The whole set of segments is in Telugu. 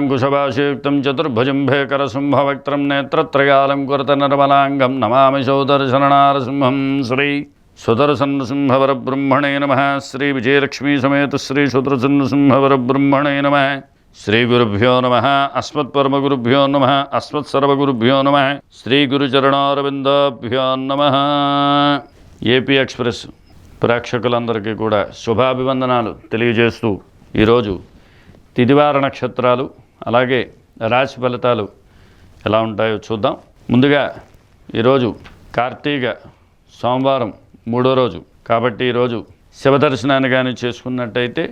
చక్రద్వయం జాంకుశభాషయుక్తం చతుర్భుజం భేకరసింహవక్త్రం నేత్రత్రయాలం కురత నిర్మలాంగం నమామి శౌదర్శననారసింహం శ్రీ సుదర్శనసింహవరబ్రహ్మణే నమ శ్రీ విజయలక్ష్మీ సమేత శ్రీ సుదర్శనసింహవరబ్రహ్మణే నమ శ్రీ గురుభ్యో నమ అస్మత్పరమగురుభ్యో నమ అస్మత్సర్వగురుభ్యో నమ శ్రీ గురుచరణారవిందాభ్యో నమ ఏపీ ఎక్స్ప్రెస్ ప్రేక్షకులందరికీ కూడా శుభాభివందనాలు తెలియజేస్తూ ఈరోజు తిదివార నక్షత్రాలు అలాగే రాశి ఫలితాలు ఎలా ఉంటాయో చూద్దాం. ముందుగా ఈరోజు కార్తీక సోమవారం మూడో రోజు. కాబట్టి ఈరోజు శివ దర్శనాన్ని కానీ చేసుకున్నట్టయితే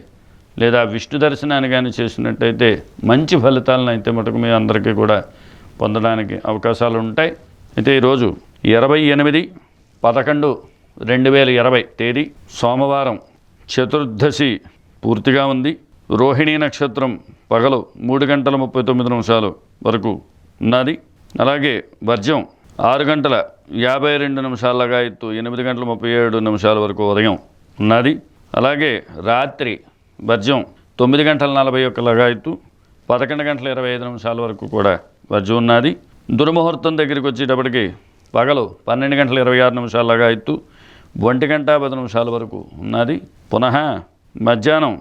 లేదా విష్ణు దర్శనాన్ని కానీ చేసినట్టయితే మంచి ఫలితాలను అయితే మటుకు మీ అందరికీ కూడా పొందడానికి అవకాశాలు ఉంటాయి. అయితే ఈరోజు ఇరవై ఎనిమిది పదకొండు రెండు వేల ఇరవై తేదీ సోమవారం చతుర్దశి పూర్తిగా ఉంది. రోహిణీ నక్షత్రం పగలు మూడు గంటల ముప్పై తొమ్మిది నిమిషాలు వరకు ఉన్నది. అలాగే వర్జం ఆరు గంటల యాభై రెండు నిమిషాలగా ఎత్తు ఎనిమిది గంటల ముప్పై ఏడు నిమిషాల వరకు ఉదయం ఉన్నది. అలాగే రాత్రి వర్జం తొమ్మిది గంటల నలభై ఒక్క లగాయత్తు పదకొండు గంటల ఇరవై ఐదు నిమిషాల వరకు కూడా వర్జం ఉన్నది. దుర్ముహూర్తం దగ్గరికి వచ్చేటప్పటికి పగలు పన్నెండు గంటల ఇరవై ఆరు నిమిషాల లగాయత్తు ఒంటి గంట పది నిమిషాల వరకు ఉన్నది. పునః మధ్యాహ్నం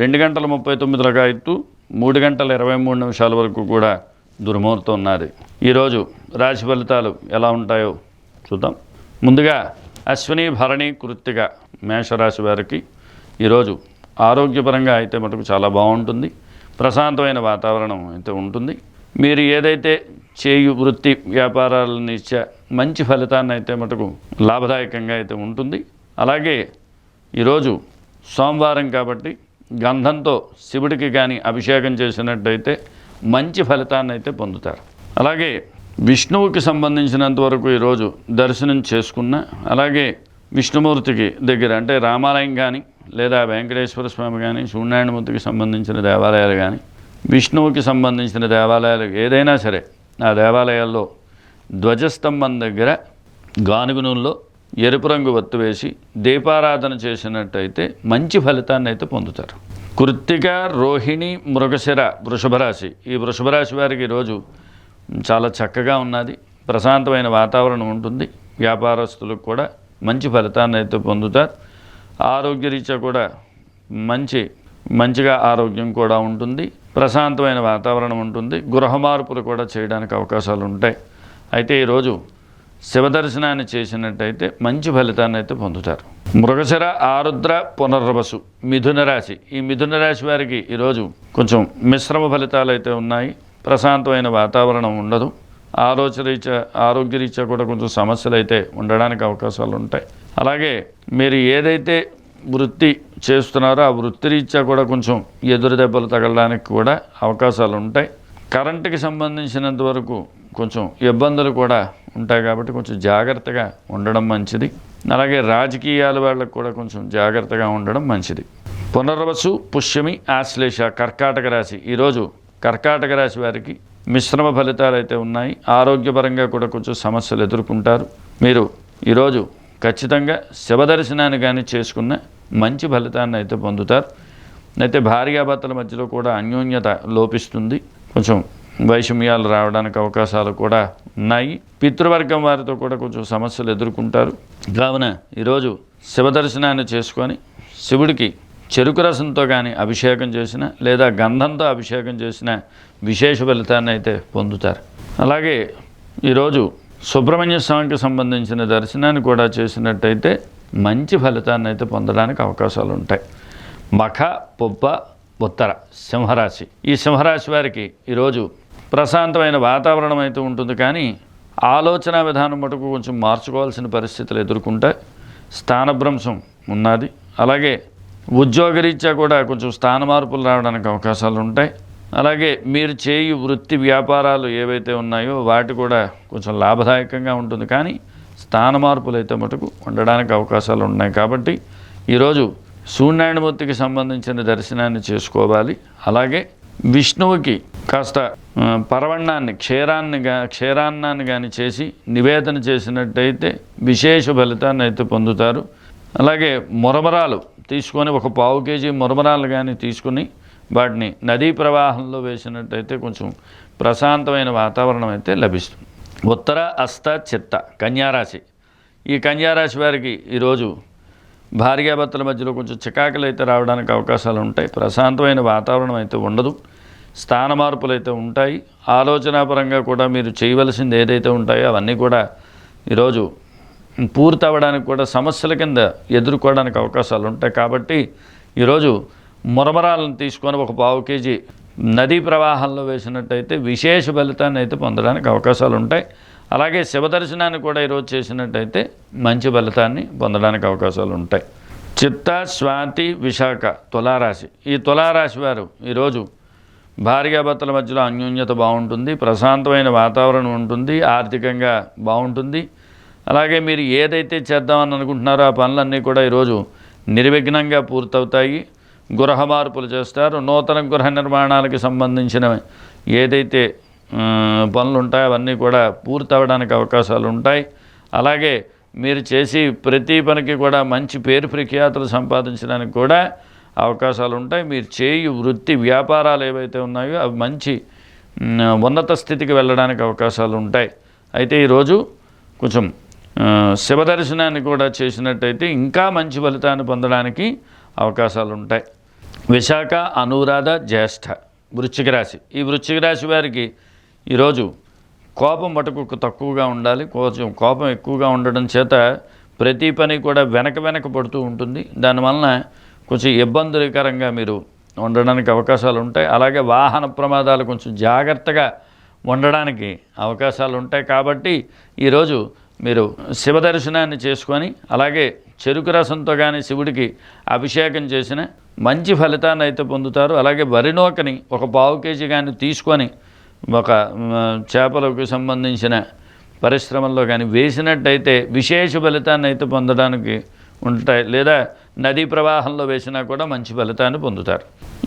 రెండు గంటల ముప్పై తొమ్మిది లగాయత్తు మూడు గంటల ఇరవై మూడు నిమిషాల వరకు కూడా దుర్ముహూర్తం ఉన్నది. ఈరోజు రాశి ఫలితాలు ఎలా ఉంటాయో చూద్దాం. ముందుగా అశ్విని భరణి కృత్తిక మేషరాశి వారికి ఈరోజు ఆరోగ్యపరంగా అయితే మటుకు చాలా బాగుంటుంది. ప్రశాంతమైన వాతావరణం అయితే ఉంటుంది. మీరు ఏదైతే చేయు వృత్తి వ్యాపారాలను ఇచ్చే మంచి ఫలితాన్ని అయితే మటుకు లాభదాయకంగా అయితే ఉంటుంది. అలాగే ఈరోజు సోమవారం కాబట్టి గంధంతో శివుడికి కానీ అభిషేకం చేసినట్టయితే మంచి ఫలితాన్ని అయితే పొందుతారు. అలాగే విష్ణువుకి సంబంధించినంత వరకు ఈరోజు దర్శనం చేసుకున్న అలాగే విష్ణుమూర్తికి దగ్గర అంటే రామాలయం కానీ లేదా వెంకటేశ్వర స్వామి కానీ సూర్యనారాయణమూర్తికి సంబంధించిన దేవాలయాలు కానీ విష్ణువుకి సంబంధించిన దేవాలయాలు ఏదైనా సరే ఆ దేవాలయాల్లో ధ్వజస్తంభం దగ్గర గానుగునూల్లో ఎరుపు రంగు వత్తు వేసి దీపారాధన చేసినట్టయితే మంచి ఫలితాన్ని అయితే పొందుతారు. కృత్తిక రోహిణి మృగశిర వృషభరాశి. ఈ వృషభరాశి వారికి ఈరోజు చాలా చక్కగా ఉన్నది. ప్రశాంతమైన వాతావరణం ఉంటుంది. వ్యాపారస్తులకు కూడా మంచి ఫలితాన్ని అయితే పొందుతారు. ఆరోగ్యరీత్యా కూడా మంచి మంచిగా ఆరోగ్యం కూడా ఉంటుంది. ప్రశాంతమైన వాతావరణం ఉంటుంది. గృహ మార్పులు కూడా చేయడానికి అవకాశాలు ఉంటాయి. అయితే ఈరోజు శివదర్శనాన్ని చేసినట్టయితే మంచి ఫలితాన్ని అయితే పొందుతారు. మృగశర ఆరుద్ర పునర్వసు మిథున రాశి. ఈ మిథున రాశి వారికి ఈరోజు కొంచెం మిశ్రమ ఫలితాలు అయితే ఉన్నాయి. ప్రశాంతమైన వాతావరణం ఉండదు. ఆలోచనరీత్యా ఆరోగ్యరీత్యా కూడా కొంచెం సమస్యలు అయితే ఉండడానికి అవకాశాలు ఉంటాయి. అలాగే మీరు ఏదైతే వృత్తి చేస్తున్నారో ఆ వృత్తిరీత్యా కూడా కొంచెం ఎదురు దెబ్బలు తగలడానికి కూడా అవకాశాలు ఉంటాయి. కరెంటుకి సంబంధించినంత వరకు కొంచెం ఇబ్బందులు కూడా ఉంటాయి కాబట్టి కొంచెం జాగ్రత్తగా ఉండడం మంచిది. అలాగే రాజకీయాల వాళ్ళకు కూడా కొంచెం జాగ్రత్తగా ఉండడం మంచిది. పునర్వసు పుష్యమి ఆశ్లేష కర్కాటక రాశి. ఈరోజు కర్కాటక రాశి వారికి మిశ్రమ ఫలితాలు అయితే ఉన్నాయి. ఆరోగ్యపరంగా కూడా కొంచెం సమస్యలు ఎదుర్కొంటారు. మీరు ఈరోజు ఖచ్చితంగా శివదర్శనాన్ని కానీ చేసుకున్న మంచి ఫలితాన్ని అయితే పొందుతారు. అయితే భార్యాభర్తల మధ్యలో కూడా అన్యోన్యత లోపిస్తుంది. కొంచెం వైషమ్యాలు రావడానికి అవకాశాలు కూడా ఉన్నాయి. పితృవర్గం వారితో కూడా కొంచెం సమస్యలు ఎదుర్కొంటారు. కావున ఈరోజు శివదర్శనాన్ని చేసుకొని శివుడికి చెరుకు రసంతో కానీ అభిషేకం చేసిన లేదా గంధంతో అభిషేకం చేసిన విశేష ఫలితాన్ని అయితే పొందుతారు. అలాగే ఈరోజు సుబ్రహ్మణ్య స్వామికి సంబంధించిన దర్శనాన్ని కూడా చేసినట్టయితే మంచి ఫలితాన్ని అయితే పొందడానికి అవకాశాలు ఉంటాయి. మఖ పొబ్బ ఉత్తర సింహరాశి. ఈ సింహరాశి వారికి ఈరోజు ప్రశాంతమైన వాతావరణం అయితే ఉంటుంది కానీ ఆలోచన విధానం మటుకు కొంచెం మార్చుకోవాల్సిన పరిస్థితులు ఎదుర్కొంటాయి స్థానభ్రంశం ఉన్నది. అలాగే ఉద్యోగరీత్యా కూడా కొంచెం స్థాన మార్పులు రావడానికి అవకాశాలు ఉంటాయి. అలాగే మీరు చేయు వృత్తి వ్యాపారాలు ఏవైతే ఉన్నాయో వాటి కూడా కొంచెం లాభదాయకంగా ఉంటుంది. కానీ స్థాన మార్పులు అయితే మటుకు ఉండడానికి అవకాశాలు ఉన్నాయి. కాబట్టి ఈరోజు సూర్యనారాయణమూర్తికి సంబంధించిన దర్శనాన్ని చేసుకోవాలి. అలాగే విష్ణువుకి కాస్త పరవణాన్ని క్షీరాన్ని గా క్షీరాన్నాన్ని కానీ చేసి నివేదన చేసినట్టయితే విశేష ఫలితాన్ని అయితే పొందుతారు. అలాగే మురమరాలు తీసుకొని ఒక పావు కేజీ మురమరాలు కానీ తీసుకుని వాటిని నదీ ప్రవాహంలో వేసినట్టయితే కొంచెం ప్రశాంతమైన వాతావరణం అయితే లభిస్తుంది. ఉత్తర అస్త చిత్త కన్యారాశి. ఈ కన్యారాశి వారికి ఈరోజు భార్యాభర్తల మధ్యలో కొంచెం చికాకులు అయితే రావడానికి అవకాశాలు ఉంటాయి. ప్రశాంతమైన వాతావరణం అయితే ఉండదు. స్థాన మార్పులు అయితే ఉంటాయి. ఆలోచనాపరంగా కూడా మీరు చేయవలసింది ఏదైతే ఉంటాయో అవన్నీ కూడా ఈరోజు పూర్తి అవ్వడానికి కూడా సమస్యల కింద ఎదుర్కోవడానికి అవకాశాలు ఉంటాయి. కాబట్టి ఈరోజు మురమరాలను తీసుకొని ఒక పావు కేజీ నదీ ప్రవాహంలో వేసినట్టయితే విశేష ఫలితాన్ని అయితే పొందడానికి అవకాశాలు ఉంటాయి. అలాగే శివదర్శనాన్ని కూడా ఈరోజు చేసినట్టయితే మంచి ఫలితాన్ని పొందడానికి అవకాశాలు ఉంటాయి. చిత్త స్వాతి విశాఖ తులారాశి. ఈ తులారాశి వారు ఈరోజు భార్యాభర్తల మధ్యలో అన్యోన్యత బాగుంటుంది ప్రశాంతమైన వాతావరణం ఉంటుంది ఆర్థికంగా బాగుంటుంది. అలాగే మీరు ఏదైతే చేద్దామని అనుకుంటున్నారో ఆ పనులన్నీ కూడా ఈరోజు నిర్విఘ్నంగా పూర్తవుతాయి. గృహ మార్పులు చేస్తారు. నూతన గృహ నిర్మాణాలకు సంబంధించిన ఏదైతే పనులు ఉంటాయి అవన్నీ కూడా పూర్తి అవ్వడానికి అవకాశాలు ఉంటాయి అలాగే మీరు చేసి ప్రతి పనికి కూడా మంచి పేరు ప్రఖ్యాతులు సంపాదించడానికి కూడా అవకాశాలు ఉంటాయి మీరు చేయు వృత్తి వ్యాపారాలు ఏవైతే ఉన్నాయో అవి మంచి ఉన్నత స్థితికి వెళ్ళడానికి అవకాశాలు ఉంటాయి అయితే ఈరోజు కొంచెం శివదర్శనాన్ని కూడా చేసినట్టయితే ఇంకా మంచి ఫలితాన్ని పొందడానికి అవకాశాలు ఉంటాయి విశాఖ అనురాధ జ్యేష్ఠ వృశ్చిక రాశి. ఈ వృశ్చిక రాశి వారికి ఈరోజు కోపం మటుకు తక్కువగా ఉండాలి. కొంచెం కోపం ఎక్కువగా ఉండడం చేత ప్రతి పని కూడా వెనక వెనక పడుతూ ఉంటుంది. దానివలన కొంచెం ఇబ్బందికరంగా మీరు ఉండడానికి అవకాశాలు ఉంటాయి. అలాగే వాహన ప్రమాదాలు కొంచెం జాగ్రత్తగా ఉండడానికి అవకాశాలు ఉంటాయి. కాబట్టి ఈరోజు మీరు శివ దర్శనాన్ని చేసుకొని అలాగే చెరుకు రసంతో కానీ శివుడికి అభిషేకం చేసిన మంచి ఫలితాన్ని అయితే పొందుతారు. అలాగే వరినోకని ఒక పావు కేజీ కానీ తీసుకొని ఒక చేపలకు సంబంధించిన పరిశ్రమల్లో కానీ వేసినట్టయితే విశేష ఫలితాన్ని అయితే పొందడానికి ఉంటాయి. లేదా నదీ ప్రవాహంలో వేసినా కూడా మంచి ఫలితాన్ని పొందుతారు.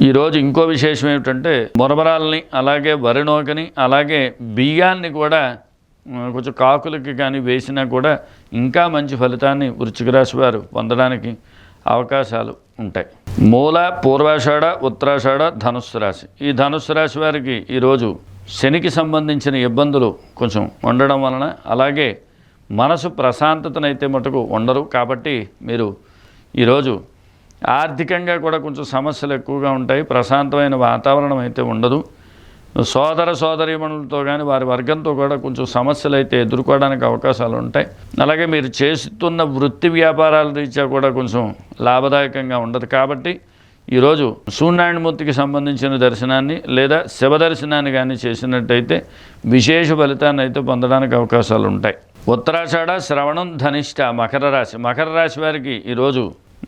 ఈరోజు ఇంకో విశేషం ఏమిటంటే మురమరాలని అలాగే వరినోకని అలాగే బియ్యాన్ని కూడా కొంచెం కాకులకి కానీ వేసినా కూడా ఇంకా మంచి ఫలితాన్ని వృశ్చిక రాశి వారు పొందడానికి అవకాశాలు ఉంటాయి. మూల పూర్వాషాఢ ఉత్తరాషాఢ ధనుస్సు రాశి. ఈ ధనుస్సు రాశి వారికి ఈరోజు శనికి సంబంధించిన ఇబ్బందులు కొంచెం ఉండడం వలన అలాగే మనసు ప్రశాంతతనైతే మటుకు ఉండరు. కాబట్టి మీరు ఈరోజు ఆర్థికంగా కూడా కొంచెం సమస్యలు ఎక్కువగా ఉంటాయి. ప్రశాంతమైన వాతావరణం అయితే ఉండదు. సోదర సోదరీమణులతో కానీ వారి వర్గంతో కూడా కొంచెం సమస్యలు అయితే ఎదుర్కోవడానికి అవకాశాలు ఉంటాయి. అలాగే మీరు చేస్తున్న వృత్తి వ్యాపారాల రీత్యా కూడా కొంచెం లాభదాయకంగా ఉండదు. కాబట్టి ఈరోజు సూర్యనారాయణమూర్తికి సంబంధించిన దర్శనాన్ని లేదా శివ దర్శనాన్ని కానీ చేసినట్టయితే విశేష ఫలితాన్ని అయితే పొందడానికి అవకాశాలు ఉంటాయి. ఉత్తరాషాఢ శ్రవణం ధనిష్ట మకర రాశి. మకర రాశి వారికి ఈరోజు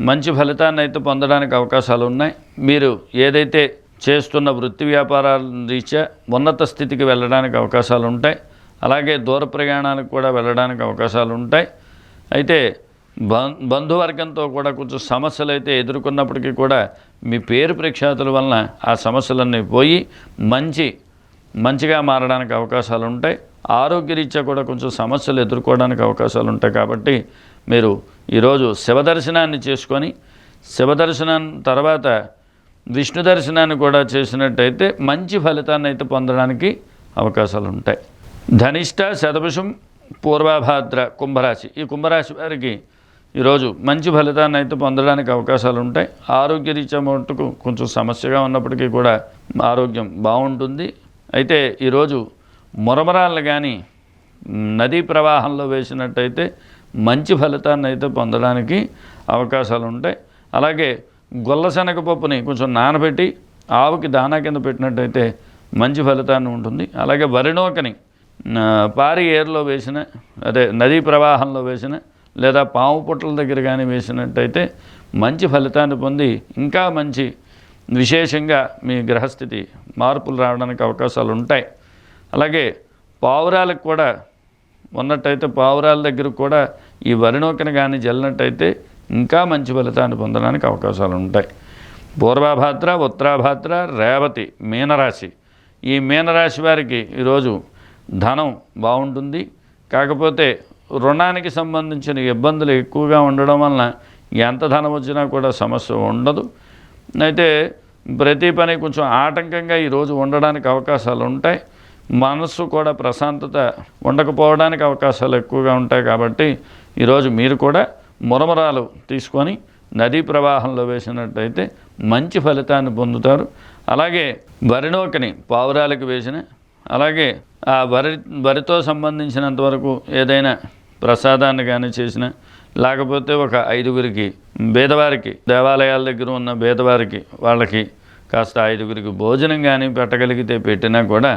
మంచి ఫలితాన్ని అయితే పొందడానికి అవకాశాలు ఉన్నాయి. మీరు ఏదైతే చేస్తున్న వృత్తి వ్యాపారాల రీత్యా ఉన్నత స్థితికి వెళ్ళడానికి అవకాశాలు ఉంటాయి. అలాగే దూర ప్రయాణాలకు కూడా వెళ్ళడానికి అవకాశాలు ఉంటాయి. అయితే బం బంధువర్గంతో కూడా కొంచెం సమస్యలు అయితే ఎదుర్కొన్నప్పటికీ కూడా మీ పేరు ప్రఖ్యాతుల వలన ఆ సమస్యలన్నీ పోయి మంచి మంచిగా మారడానికి అవకాశాలు ఉంటాయి. ఆరోగ్యరీత్యా కూడా కొంచెం సమస్యలు ఎదుర్కోవడానికి అవకాశాలు ఉంటాయి కాబట్టి మీరు ఈరోజు శివదర్శనాన్ని చేసుకొని శివదర్శనం తర్వాత విష్ణు దర్శనాన్ని కూడా చేసినట్టయితే మంచి ఫలితాన్ని అయితే పొందడానికి అవకాశాలు ఉంటాయి. ధనిష్ట శతభిషం పూర్వాభాద్ర కుంభరాశి. ఈ కుంభరాశి వారికి ఈరోజు మంచి ఫలితాన్ని అయితే పొందడానికి అవకాశాలు ఉంటాయి. ఆరోగ్యరీత్యా మటుకు కొంచెం సమస్యగా ఉన్నప్పటికీ కూడా ఆరోగ్యం బాగుంటుంది. అయితే ఈరోజు మురమరాళ్ళు కానీ నదీ ప్రవాహంలో వేసినట్టయితే మంచి ఫలితాన్ని అయితే పొందడానికి అవకాశాలు ఉంటాయి. అలాగే గొల్ల శనగపప్పుని కొంచెం నానబెట్టి ఆవుకి దానా కింద పెట్టినట్టయితే మంచి ఫలితాన్ని ఉంటుంది. అలాగే వరినోకని పారి ఏరులో వేసిన అదే నదీ ప్రవాహంలో వేసిన లేదా పాము పుట్టల దగ్గర కానీ వేసినట్టయితే మంచి ఫలితాన్ని పొంది ఇంకా మంచి విశేషంగా మీ గ్రహస్థితి మార్పులు రావడానికి అవకాశాలు ఉంటాయి. అలాగే పావురాలకు కూడా ఉన్నట్టయితే పావురాల దగ్గర కూడా ఈ వరినోకను కానీ జల్లినట్టయితే ఇంకా మంచి ఫలితాన్ని పొందడానికి అవకాశాలు ఉంటాయి. పూర్వభాద్ర ఉత్తరాభాద్ర రేవతి మీనరాశి. ఈ మీనరాశి వారికి ఈరోజు ధనం బాగుంటుంది. కాకపోతే రుణానికి సంబంధించిన ఇబ్బందులు ఎక్కువగా ఉండడం వలన ఎంత ధనం వచ్చినా కూడా సమస్య ఉండదు. అయితే ప్రతి పని కొంచెం ఆటంకంగా ఈరోజు ఉండడానికి అవకాశాలు ఉంటాయి. మనస్సు కూడా ప్రశాంతత ఉండకపోవడానికి అవకాశాలు ఎక్కువగా ఉంటాయి కాబట్టి ఈరోజు మీరు కూడా మురమరాలు తీసుకొని నదీ ప్రవాహంలో వేసినట్టయితే మంచి ఫలితాన్ని పొందుతారు. అలాగే వరినోకని పావురాలకు వేసిన అలాగే ఆ వరి వరితో సంబంధించినంతవరకు ఏదైనా ప్రసాదాన్ని కానీ చేసిన లేకపోతే ఒక ఐదుగురికి పేదవారికి దేవాలయాల దగ్గర ఉన్న పేదవారికి వాళ్ళకి కాస్త ఐదుగురికి భోజనం కానీ పెట్టగలిగితే పెట్టినా కూడా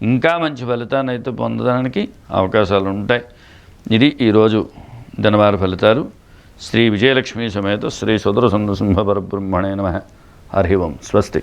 ఇంకా మంచి ఫలితాన్ని అయితే పొందడానికి అవకాశాలు ఉంటాయి. ఇది ఈరోజు దినవార ఫలితాలు. శ్రీ విజయలక్ష్మీ సమేత శ్రీ సుదర్శన సింహ పరబ్రహ్మణే నమ. హరి ఓం. స్వస్తి.